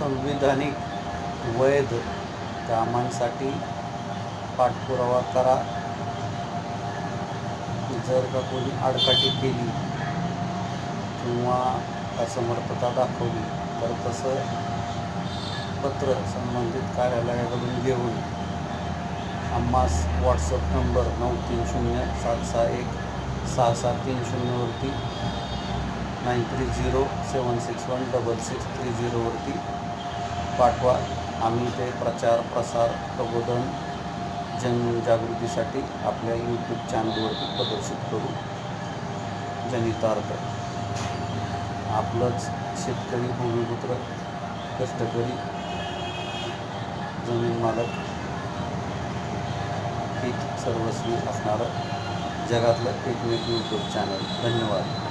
संविधानिक वैध कामांसाठी पाठपुरावा करा. जर का कोणी आडकाठी केली किंवा असमर्थता दाखवली तर तसं पत्र संबंधित कार्यालयाकडून घेऊन आम्हास व्हॉट्सअप नंबर नऊ तीन शून्य सात सहा एक सहा सात तीन शून्यवरती nine three zero seven six one double six three झिरोवरती पाठवा. आम्ही ते प्रचार प्रसार प्रबोधन जनजागृतीसाठी आपल्या यूट्यूब चॅनलवरती प्रदर्शित करू. जनितार्थ. आपलंच शेतकरी भूमिपुत्र कष्टकरी जमीन मालक पीक सर्वस्वी असणारं जगातलं एकमेक यूट्यूब चॅनल धन्यवाद.